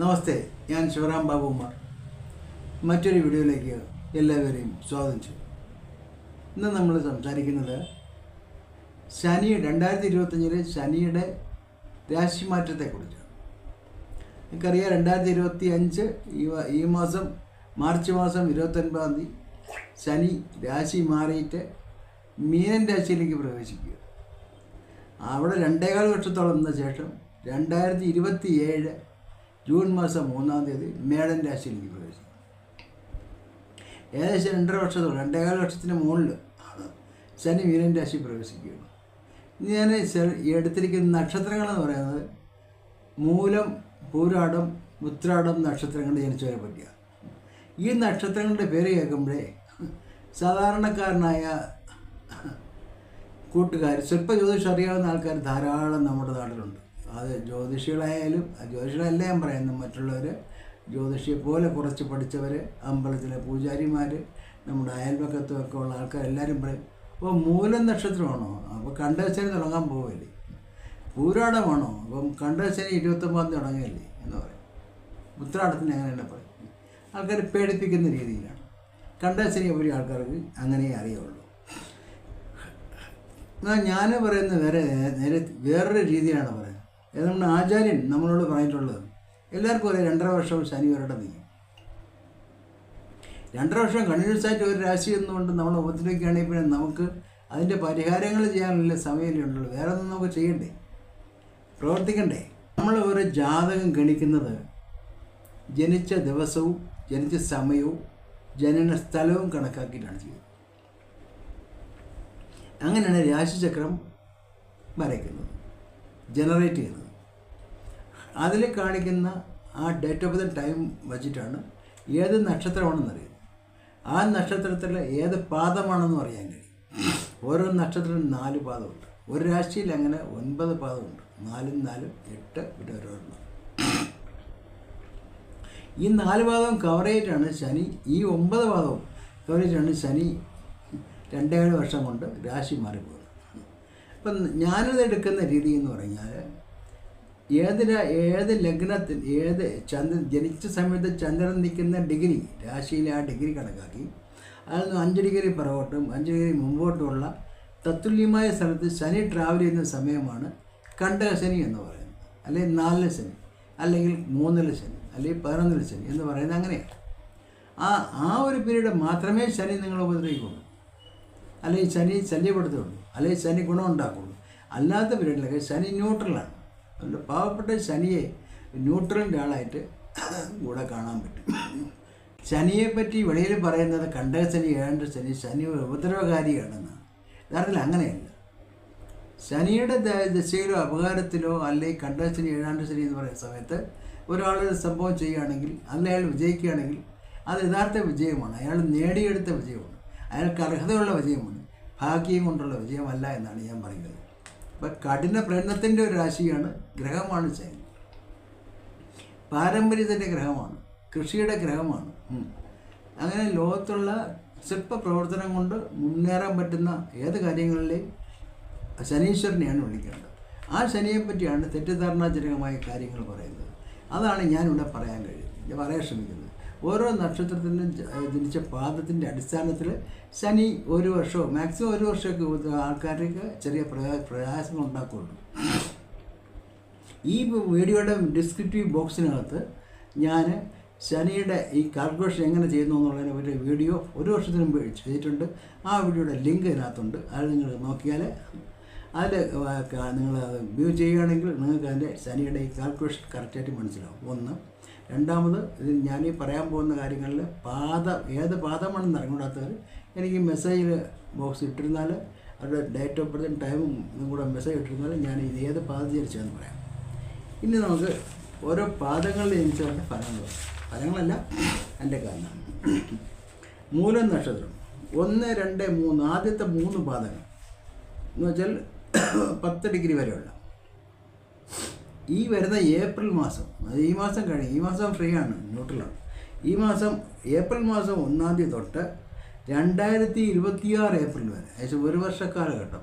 നമസ്തേ ഞാൻ ശിവറാം ബാബുമാർ മറ്റൊരു വീഡിയോയിലേക്ക് എല്ലാവരെയും സ്വാഗതം. ചെയ്യും ഇന്ന് നമ്മൾ സംസാരിക്കുന്നത് ശനി രണ്ടായിരത്തി ഇരുപത്തഞ്ചിലെ ശനിയുടെ രാശിമാറ്റത്തെക്കുറിച്ചാണ്. എനിക്കറിയാം രണ്ടായിരത്തി ഇരുപത്തി അഞ്ച് ഈ ഈ മാസം മാർച്ച് മാസം ഇരുപത്തൊൻപതാം തീയതി ശനി രാശി മാറിയിട്ട് മീനൻ രാശിയിലേക്ക് പ്രവേശിക്കുക. അവിടെ രണ്ടേകാൽ വർഷത്തോളം നിന്ന ശേഷം രണ്ടായിരത്തി ഇരുപത്തി ഏഴ് ജൂൺ മാസം മൂന്നാം തീയതി മേടൻ രാശിയിലേക്ക് പ്രവേശിക്കും. ഏകദേശം രണ്ടര വർഷത്തോളം രണ്ടേകാൽ വർഷത്തിന് മുകളിൽ ശനി മീനൻ രാശി പ്രവേശിക്കുകയാണ് ഞാൻ എടുത്തിരിക്കുന്ന നക്ഷത്രങ്ങളെന്ന് പറയുന്നത് മൂലം പൂരാടം ഉത്രാടം നക്ഷത്രങ്ങൾ ജനിച്ചവരെ പറ്റിയാണ്. ഈ നക്ഷത്രങ്ങളുടെ പേര് കേൾക്കുമ്പോഴേ സാധാരണക്കാരനായ കൂട്ടുകാർ സ്വല്പ ജ്യോതിഷം അറിയാവുന്ന ആൾക്കാർ ധാരാളം നമ്മുടെ നാട്ടിലുണ്ട്. അത് ജ്യോതിഷികളായാലും ജ്യോതിഷികളല്ല ഞാൻ പറയുന്നത് മറ്റുള്ളവർ ജ്യോതിഷിയെ പോലെ കുറച്ച് പഠിച്ചവർ അമ്പലത്തിലെ പൂജാരിമാർ നമ്മുടെ അയൽപക്കത്തുമൊക്കെ ഉള്ള ആൾക്കാർ എല്ലാവരും പറയും അപ്പോൾ മൂലം നക്ഷത്രമാണോ? അപ്പോൾ കണ്ടശനി തുടങ്ങാൻ പോവില്ലേ? പൂരാടമാണോ അപ്പം കണ്ടശനി ഇരുപത്തൊമ്പതാം തീയതി തുടങ്ങിയല്ലേ എന്ന് പറയും. ഉത്രാടത്തിന് അങ്ങനെ തന്നെ പറയും. ആൾക്കാർ പേടിപ്പിക്കുന്ന രീതിയിലാണ്. കണ്ടശനി ഒരു ആൾക്കാർക്ക് അങ്ങനെ അറിയുള്ളൂ. എന്നാൽ ഞാൻ പറയുന്ന വേറെ നേരെ വേറൊരു രീതിയാണ് പറയുന്നത്. ഇത് നമ്മുടെ ആചാര്യൻ നമ്മളോട് പറഞ്ഞിട്ടുള്ളത്? എല്ലാവർക്കും അറിയാം രണ്ടര വർഷം ശനി വരട്ടെ നീ. രണ്ടര വർഷം കണ്ടിന്യൂസ് ആയിട്ട് ഒരു രാശി എന്നുകൊണ്ട് നമ്മൾ ഉപദ്രവിക്കുകയാണെങ്കിൽ പിന്നെ നമുക്ക് അതിന്റെ പരിഹാരങ്ങൾ ചെയ്യാനുള്ള സമയമല്ലേ ഉള്ളൂ. വേറെ ഒന്നും നമുക്ക് ചെയ്യണ്ടേ? പ്രവർത്തിക്കണ്ടേ? നമ്മൾ ഒരു ജാതകം ഗണിക്കുന്നത് ജനിച്ച ദിവസവും ജനിച്ച സമയവും ജനന സ്ഥലവും കണക്കാക്കിയിട്ടാണ് ചെയ്യുന്നത്. അങ്ങനെയാണ് രാശിചക്രം വരയ്ക്കുന്നത്. ജനറേറ്റ് ചെയ്യുന്നത്. അതിൽ കാണിക്കുന്ന ആ ഡേറ്റ് ഓഫ് ദ ടൈം വച്ചിട്ടാണ് ഏത് നക്ഷത്രമാണെന്ന് അറിയുന്നത് ആ നക്ഷത്രത്തിൽ ഏത് പാദമാണെന്നും അറിയാൻ കഴിയും. ഓരോ നക്ഷത്രത്തിനും നാല് പാദമുണ്ട്. ഒരു രാശിയിൽ അങ്ങനെ ഒൻപത് പാദമുണ്ട്. നാലും നാലും എട്ട് പിന്നെ ഓരോരെണ്ണം ഈ നാല് പാദവും കവർ ചെയ്തിട്ടാണ് ശനി ഈ ഒമ്പത് പാദവും കവർ ചെയ്തിട്ടാണ് ശനി രണ്ടേഴ് വർഷം കൊണ്ട് രാശി മാറിപ്പോകുന്നത്. അപ്പം ഞാനിത് എടുക്കുന്ന രീതി എന്ന് പറഞ്ഞാൽ ഏത് ഏത് ലഗ്നത്തിൽ ഏത് ചന്ദ്രൻ ജനിച്ച സമയത്ത് ചന്ദ്രൻ നിൽക്കുന്ന ഡിഗ്രി രാശിയിലെ ആ ഡിഗ്രി കണക്കാക്കി. അതിൽ നിന്ന് അഞ്ച് ഡിഗ്രി പുറകോട്ടും അഞ്ച് ഡിഗ്രി മുമ്പോട്ടുമുള്ള തത്തുല്യമായ സ്ഥലത്ത് ശനി ട്രാവൽ ചെയ്യുന്ന സമയമാണ് കണ്ടക ശനി എന്ന് പറയുന്നത്. അല്ലെങ്കിൽ നാലിലെ ശനി അല്ലെങ്കിൽ മൂന്നിലെ ശനി അല്ലെങ്കിൽ പതിനൊന്നര ശനി എന്ന് പറയുന്നത് അങ്ങനെയാണ്. ആ ആ ഒരു പീരീഡ് മാത്രമേ ശനി നിങ്ങൾ ഉപദ്രവിക്കുള്ളൂ അല്ലെങ്കിൽ ശനി ശല്യപ്പെടുത്തുള്ളൂ അല്ലെങ്കിൽ ശനി ഗുണമുണ്ടാക്കുള്ളൂ അല്ലാത്ത പീരീഡിലൊക്കെ ശനി ന്യൂട്രലാണ് അതുകൊണ്ട് പാവപ്പെട്ട ശനിയെ ന്യൂട്രലിന്റെ ആളായിട്ട് കൂടെ കാണാൻ പറ്റും. ശനിയെ പറ്റി വെളിയിൽ പറയുന്നത് കണ്ട ശനി ഏഴാണ്ട് ശനി ശനി ഉപദ്രവകാരിയാണെന്നാണ്. യഥാർത്ഥത്തിൽ അങ്ങനെയല്ല. ശനിയുടെ ദശയിലോ അപകാരത്തിലോ അല്ലെങ്കിൽ കണ്ട ശനി ഏഴാണ്ട് ശനി എന്ന് പറയുന്ന സമയത്ത് ഒരാൾ ഒരു സംഭവം ചെയ്യുകയാണെങ്കിൽ അല്ല അയാൾ വിജയിക്കുകയാണെങ്കിൽ അത് യഥാർത്ഥ വിജയമാണ്. അയാൾ നേടിയെടുത്ത വിജയമാണ്. അയാൾക്ക് അർഹതയുള്ള വിജയമാണ്. ഭാഗ്യം കൊണ്ടുള്ള വിജയമല്ല എന്നാണ് ഞാൻ പറയുന്നത്. അപ്പം കഠിന പ്രയത്നത്തിന്റെ ഒരു രാശിയാണ് ഗ്രഹമാണ് ശനി. പാരമ്പര്യത്തിന്റെ ഗ്രഹമാണ് കൃഷിയുടെ ഗ്രഹമാണ്. അങ്ങനെ ലോകത്തുള്ള ശില്പ പ്രവർത്തനം കൊണ്ട് മുന്നേറാൻ പറ്റുന്ന ഏത് കാര്യങ്ങളിലെയും ശനീശ്വരനെയാണ് വിളിക്കേണ്ടത്. ആ ശനിയെ പറ്റിയാണ് തെറ്റിദ്ധാരണാജനകമായ കാര്യങ്ങൾ പറയുന്നത്. അതാണ് ഞാനിവിടെ പറയാൻ കഴിയുന്നത്. പറയാൻ ശ്രമിക്കുന്നത്. ഓരോ നക്ഷത്രത്തിനും ജനിച്ച പാദത്തിന്റെ അടിസ്ഥാനത്തിൽ ശനി ഒരു വർഷമോ മാക്സിമം ഒരു വർഷമൊക്കെ ആൾക്കാർക്ക് ചെറിയ പ്രയാ- പ്രയാസങ്ങൾ ഉണ്ടാക്കുള്ളൂ ഈ വീഡിയോയുടെ ഡിസ്ക്രിപ്റ്റീവ് ബോക്സിനകത്ത് ഞാൻ ശനിയുടെ ഈ കാൽക്കുലേഷൻ എങ്ങനെ ചെയ്യുന്നു എന്നുള്ളതിനെ ഒരു വീഡിയോ ഒരു വർഷത്തിന് മുമ്പ് ചെയ്തിട്ടുണ്ട്. ആ വീഡിയോയുടെ ലിങ്ക് ഇതിനകത്തുണ്ട്. അത് നിങ്ങൾ നോക്കിയാൽ അതിൽ നിങ്ങൾ വ്യൂ ചെയ്യുകയാണെങ്കിൽ നിങ്ങൾക്ക് അതിന്റെ ശനിയുടെ ഈ കാൽക്കുലേഷൻ കറക്റ്റായിട്ട് മനസ്സിലാവും. ഒന്ന് രണ്ടാമത് ഞാൻ ഈ പറയാൻ പോകുന്ന കാര്യങ്ങളിൽ പാത ഏത് പാദമാണെന്ന് അറിഞ്ഞുകൂടാത്തവർ എനിക്ക് മെസ്സേജ് ബോക്സ് ഇട്ടിരുന്നാൽ അവരുടെ ഡേറ്റ് ഓഫ് ബർത്തും ടൈമും ഇതും കൂടെ മെസ്സേജ് ഇട്ടിരുന്നാൽ ഞാൻ ഇത് ഏത് പാത ജനിച്ചതെന്ന് പറയാം. ഇനി നമുക്ക് ഓരോ പാദങ്ങളിൽ ജനിച്ചവരുടെ ഫലങ്ങൾ. ഫലങ്ങളല്ല എന്റെ കാരണം മൂലം നക്ഷത്രം. ഒന്ന് രണ്ട് മൂന്ന്. ആദ്യത്തെ മൂന്ന് പാദങ്ങൾ. എന്ന് വെച്ചാൽ പത്ത് ഡിഗ്രി വരെയുള്ള. ഈ വരുന്ന ഏപ്രിൽ മാസം അത് ഈ മാസം കഴിഞ്ഞ് ഈ മാസം ഫ്രീ ആണ് ന്യൂട്രലാണ് ഈ മാസം ഏപ്രിൽ മാസം ഒന്നാം തീയതി തൊട്ട് രണ്ടായിരത്തി ഇരുപത്തിയാറ് ഏപ്രിൽ വരെ ഏകദേശം ഒരു വർഷക്കാലഘട്ടം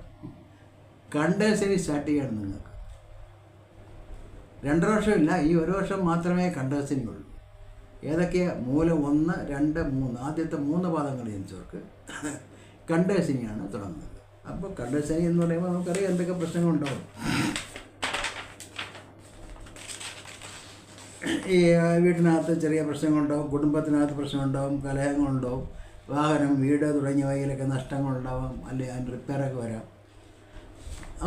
കണ്ടൻസറി സ്റ്റാർട്ട് ചെയ്യണം നിങ്ങൾക്ക്. രണ്ടര വർഷമില്ല ഈ ഒരു വർഷം മാത്രമേ കണ്ടേഴ്സിനുള്ളൂ ഏതൊക്കെയാ മൂലം ഒന്ന് രണ്ട് മൂന്ന്. ആദ്യത്തെ മൂന്ന് പാദങ്ങൾ ജനിച്ചവർക്ക് കണ്ടേഴ്സിനെയാണ് തുടങ്ങുന്നത്. അപ്പോൾ കണ്ടേഴ്സിനി എന്ന് പറയുമ്പോൾ നമുക്കറിയാം എന്തൊക്കെ പ്രശ്നങ്ങളുണ്ടാവും. ഈ വീട്ടിനകത്ത് ചെറിയ പ്രശ്നങ്ങളുണ്ടാവും കുടുംബത്തിനകത്ത് പ്രശ്നമുണ്ടാവും കലഹങ്ങളുണ്ടാവും വാഹനം വീട് തുടങ്ങിയവയിലൊക്കെ നഷ്ടങ്ങളുണ്ടാവാം അല്ലെങ്കിൽ അതിന് റിപ്പയറൊക്കെ വരാം.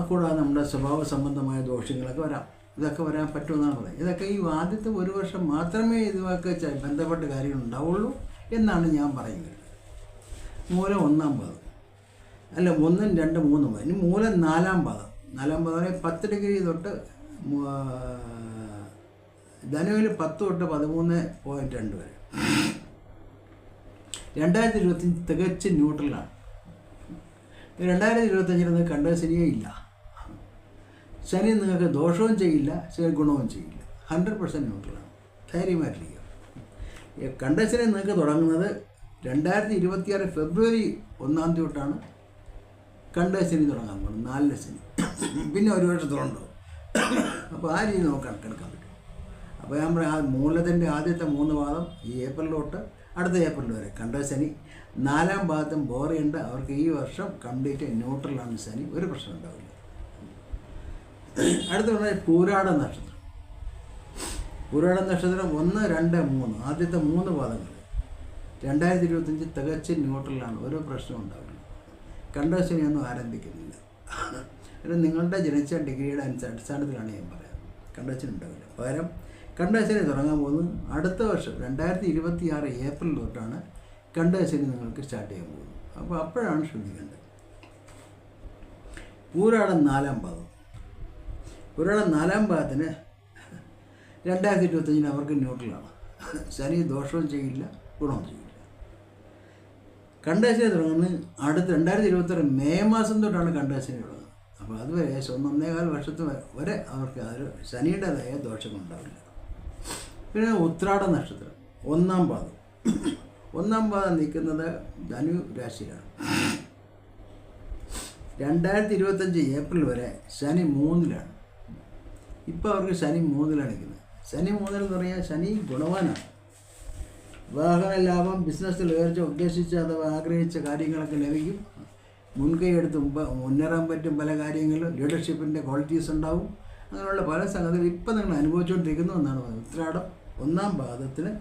കൂടാതെ നമ്മുടെ സ്വഭാവ സംബന്ധമായ ദോഷങ്ങളൊക്കെ വരാം. ഇതൊക്കെ വരാൻ പറ്റുമെന്നാണ് പറയുന്നത്. ഇതൊക്കെ ഈ ആദ്യത്തെ ഒരു വർഷം മാത്രമേ ഇതുമൊക്കെ ബന്ധപ്പെട്ട കാര്യങ്ങൾ ഉണ്ടാവുള്ളൂ എന്നാണ് ഞാൻ പറയുന്നത്. മൂലം ഒന്നാം പാദം. അല്ല ഒന്നും രണ്ട് മൂന്നും പാദം. ഇനി മൂലം നാലാം പാദം. നാലാം പാദം പത്ത് ഡിഗ്രി തൊട്ട് ധനുവിൽ പത്ത് തൊട്ട് പതിമൂന്ന് പോയിന്റ് രണ്ട് വരെ. രണ്ടായിരത്തി ഇരുപത്തഞ്ച് തികച്ച് ന്യൂട്രലാണ് രണ്ടായിരത്തി ഇരുപത്തഞ്ചിൽ നിങ്ങൾക്ക് കണ്ട ശനിയേ ഇല്ല. ശനി നിങ്ങൾക്ക് ദോഷവും ചെയ്യില്ല ശനി ഗുണവും ചെയ്യില്ല. ഹൺഡ്രഡ് പെർസെന്റ് ന്യൂട്രലാണ് ധൈര്യമായിട്ടിരിക്കുക. ഈ കണ്ട ശനി നിങ്ങൾക്ക് തുടങ്ങുന്നത് രണ്ടായിരത്തി ഇരുപത്തിയാറ് ഫെബ്രുവരി ഒന്നാം തീയതി തൊട്ടാണ്. കണ്ട ശനി തുടങ്ങാൻ പോകുന്നത്. നാലിലെ ശനി. പിന്നെ ഒരു വർഷത്തോളം ഉണ്ടാവും. അപ്പോൾ ആ രീതി നമുക്ക് പറ്റും അപ്പോൾ പറയാം ആ മൂലത്തിന്റെ ആദ്യത്തെ മൂന്ന് പാദം ഈ ഏപ്രിൽ തൊട്ട് അടുത്ത ഏപ്രിൽ വരെ. കണ്ട ശനി? നാലാം ഭാഗത്തും ബോറിയുണ്ട് അവർക്ക് ഈ വർഷം കംപ്ലീറ്റ് ന്യൂട്രലാണ് ശനി. ഒരു പ്രശ്നം ഉണ്ടാവില്ല. അടുത്ത പൂരാട നക്ഷത്രം. പൂരാട നക്ഷത്രം ഒന്ന് രണ്ട് മൂന്ന്. ആദ്യത്തെ മൂന്ന് പാദങ്ങൾ. രണ്ടായിരത്തി ഇരുപത്തഞ്ച് തികച്ച് ന്യൂട്രലാണ് ഒരു പ്രശ്നം ഉണ്ടാവില്ല. കണ്ടശനിയൊന്നും ആരംഭിക്കുന്നില്ല. നിങ്ങളുടെ ജനിച്ച ഡിഗ്രിയുടെ അടിസ്ഥാനത്തിലാണ് ഞാൻ പറയാം കണ്ടശനി ഉണ്ടാവില്ല. പകരം കണ്ടശനി തുടങ്ങാൻ പോകുന്നത് അടുത്ത വർഷം രണ്ടായിരത്തി ഇരുപത്തി ആറ് ഏപ്രിൽ തൊട്ടാണ് കണ്ടശനി നിങ്ങൾക്ക് സ്റ്റാർട്ട് ചെയ്യാൻ പോകുന്നത്. അപ്പോൾ അപ്പോഴാണ് ശ്രദ്ധിക്കേണ്ടത്. പൂരാടം നാലാം ഭാഗം. പൂരാടം നാലാം ഭാഗത്തിന് രണ്ടായിരത്തി ഇരുപത്തഞ്ചിന് അവർക്ക് ന്യൂട്രലാണ് ശനി ദോഷവും ചെയ്യില്ല ഗുണവും ചെയ്യില്ല. കണ്ടശനി തുടങ്ങുന്നത് അടുത്ത രണ്ടായിരത്തി ഇരുപത്താറ് മെയ് മാസം തൊട്ടാണ് കണ്ടശനി തുടങ്ങുന്നത്. അപ്പോൾ അതുവരെ ഒന്നൊന്നേകാൽ വർഷത്ത് വരെ അവർക്ക് അതൊരു ശനിയുടേതായ ദോഷങ്ങളുണ്ടാവില്ല പിന്നെ ഉത്രാട നക്ഷത്രം ഒന്നാം പാദം. ഒന്നാം പാദം നിൽക്കുന്നത് ധനു രാശിയിലാണ്. രണ്ടായിരത്തി ഇരുപത്തഞ്ച് ഏപ്രിൽ വരെ ശനി മൂന്നിലാണ്. ഇപ്പോൾ അവർക്ക് ശനി മൂന്നിലാണ് നിൽക്കുന്നത്. ശനി മൂന്നിൽ എന്ന് പറഞ്ഞാൽ ശനി ഗുണവാനാണ്. വാഹന ലാഭം ബിസിനസ്സിൽ ഉയർച്ച ഉദ്ദേശിച്ച അഥവാ ആഗ്രഹിച്ച കാര്യങ്ങളൊക്കെ ലഭിക്കും. മുൻകൈ എടുത്ത് മുന്നേറാൻ പറ്റും പല കാര്യങ്ങളും. ലീഡർഷിപ്പിന്റെ ക്വാളിറ്റീസ് ഉണ്ടാവും. അങ്ങനെയുള്ള പല സംഗതികൾ ഇപ്പം നിങ്ങൾ അനുഭവിച്ചുകൊണ്ടിരിക്കുന്നു എന്നാണ് പറയുന്നത് ഉത്രാടം. ഒന്നാം പാദത്തിന്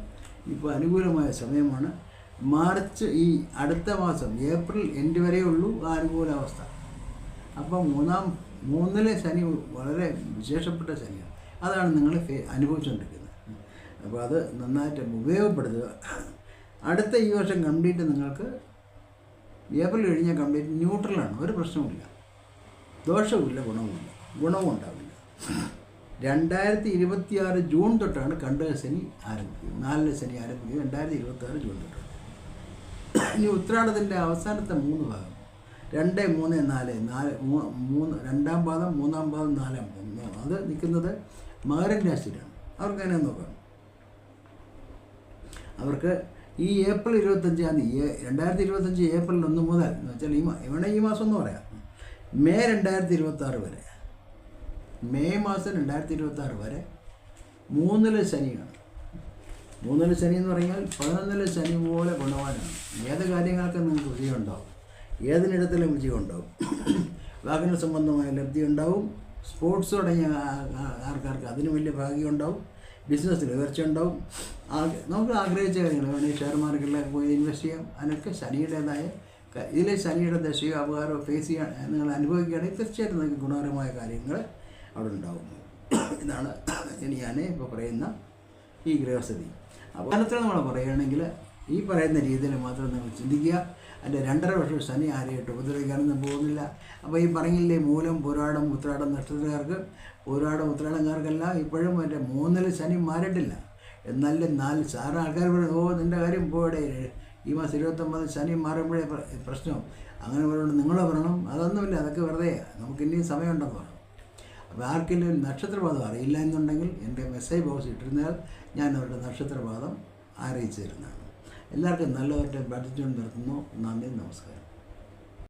ഇപ്പോൾ അനുകൂലമായ സമയമാണ്. മാർച്ച് ഈ അടുത്ത മാസം ഏപ്രിൽ എൻഡ് വരെയുള്ളൂ ആ അനുകൂലാവസ്ഥ. അപ്പോൾ മൂന്നാം മൂന്നിലെ ശനി വളരെ വിശേഷപ്പെട്ട ശനിയാണ്. അതാണ് നിങ്ങൾ അനുഭവിച്ചുകൊണ്ടിരിക്കുന്നത് അപ്പോൾ അത് നന്നായിട്ട് ഉപയോഗപ്പെടുത്തുക. അടുത്ത ഈ വർഷം കംപ്ലീറ്റ് നിങ്ങൾക്ക് ഏപ്രിൽ കഴിഞ്ഞാൽ കംപ്ലീറ്റ് ന്യൂട്രലാണ് ഒരു പ്രശ്നവുമില്ല. ദോഷവുമില്ല ഗുണവുമില്ല. ഗുണവും ഉണ്ടാവില്ല. രണ്ടായിരത്തി ഇരുപത്തി ആറ് ജൂൺ തൊട്ടാണ് കണ്ടക ശനി ആരംഭിക്കുന്നത്. നാലിന് ശനി ആരംഭിക്കുന്നത് രണ്ടായിരത്തി ഇരുപത്തി ആറ് ജൂൺ തൊട്ടാണ്. ഇനി ഉത്രാടത്തിന്റെ അവസാനത്തെ മൂന്ന് ഭാഗം. രണ്ട് മൂന്ന് നാല് നാല് മൂന്ന് രണ്ടാം പാദം മൂന്നാം പാദം നാലാം പാദം അത് നിൽക്കുന്നത് മകരൻ രാശിയിലാണ്. അവർക്ക് അങ്ങനെ നോക്കാം? അവർക്ക് ഈ ഏപ്രിൽ ഇരുപത്തഞ്ചാം തീയതി രണ്ടായിരത്തി ഇരുപത്തഞ്ച് ഏപ്രിൽ ഒന്ന് മുതൽ എന്ന് വെച്ചാൽ ഈ ഇവിടെ ഈ മാസം എന്ന് പറയാം. മെയ് രണ്ടായിരത്തി ഇരുപത്തി ആറ് വരെ. മെയ് മാസം രണ്ടായിരത്തി ഇരുപത്തി ആറ് വരെ മൂന്നിൽ ശനിയാണ്. മൂന്നിൽ ശനി എന്ന് പറഞ്ഞാൽ പതിനൊന്നിൽ ശനി പോലെ ഗുണവാനാണ്. ഏത് കാര്യങ്ങൾക്ക് നിങ്ങൾക്ക് വിജയം ഉണ്ടാവും ഏതിനിടത്തിലും വിജയം ഉണ്ടാവും വാഹന സംബന്ധമായ ലബ്ധി ഉണ്ടാവും സ്പോർട്സ് തുടങ്ങിയ ആൾക്കാർക്ക് അതിന് വലിയ ഭാഗ്യം ഉണ്ടാവും ബിസിനസ്സിൽ ഉയർച്ച ഉണ്ടാവും നമുക്ക് ആഗ്രഹിച്ച കാര്യങ്ങൾ വേണമെങ്കിൽ ഷെയർ മാർക്കറ്റിലൊക്കെ പോയി ഇൻവെസ്റ്റ് ചെയ്യാം. അതിനൊക്കെ ശനിയുടേതായ ഇതിലെ ശനിയുടെ ദശയോ അപകാരമോ ഫേസ് ചെയ്യാൻ നിങ്ങൾ അനുഭവിക്കുകയാണെങ്കിൽ തീർച്ചയായിട്ടും നിങ്ങൾക്ക് ഗുണകരമായ കാര്യങ്ങൾ അവിടെ ഉണ്ടാകുന്നു ഇതാണ് ഞാൻ ഇപ്പോൾ പറയുന്ന ഈ ഗ്രഹസ്ഥിതി അപകടത്തിൽ നമ്മൾ പറയുകയാണെങ്കിൽ ഈ പറയുന്ന രീതിയിൽ മാത്രം നിങ്ങൾ ചിന്തിക്കുക. അതിന്റെ രണ്ടര വർഷം ശനി ആരെയായിട്ട് ഉപദ്രവിക്കാനൊന്നും പോകുന്നില്ല. അപ്പോൾ ഈ പറഞ്ഞില്ലേ മൂലം പുരാടം ഉത്രാടം നക്ഷത്രക്കാർക്ക് പുരാടം ഉത്രാടംകാർക്കെല്ലാം ഇപ്പോഴും മറ്റേ മൂന്നിൽ ശനി മാറിയിട്ടില്ല എന്നാലും നാല് സാറ് ആൾക്കാർ പറയും ഓ നിന്റെ കാര്യം പോടെ ഈ മാസം ഇരുപത്തൊമ്പത് ശനി മാറുമ്പോഴേ പ്ര- പ്രശ്നം. അങ്ങനെ പറയുന്നത് നിങ്ങൾ പറയണം. അതൊന്നുമില്ല. അതൊക്കെ വെറുതെ. നമുക്ക് ഇനിയും സമയമുണ്ടെന്ന് പറയണം അപ്പോൾ ആർക്കെങ്കിലും നക്ഷത്രപാതം അറിയില്ല എന്നുണ്ടെങ്കിൽ എന്റെ മെസ്സേജ് ബോക്സ് ഇട്ടിരുന്നാൽ ഞാൻ അവരുടെ നക്ഷത്രപാതം അറിയിച്ചു തരുന്നതാണ് എല്ലാവർക്കും നല്ലവരുടെ ബഡ്ജറ്റ് നിർത്തുന്നു. നന്ദി നമസ്കാരം.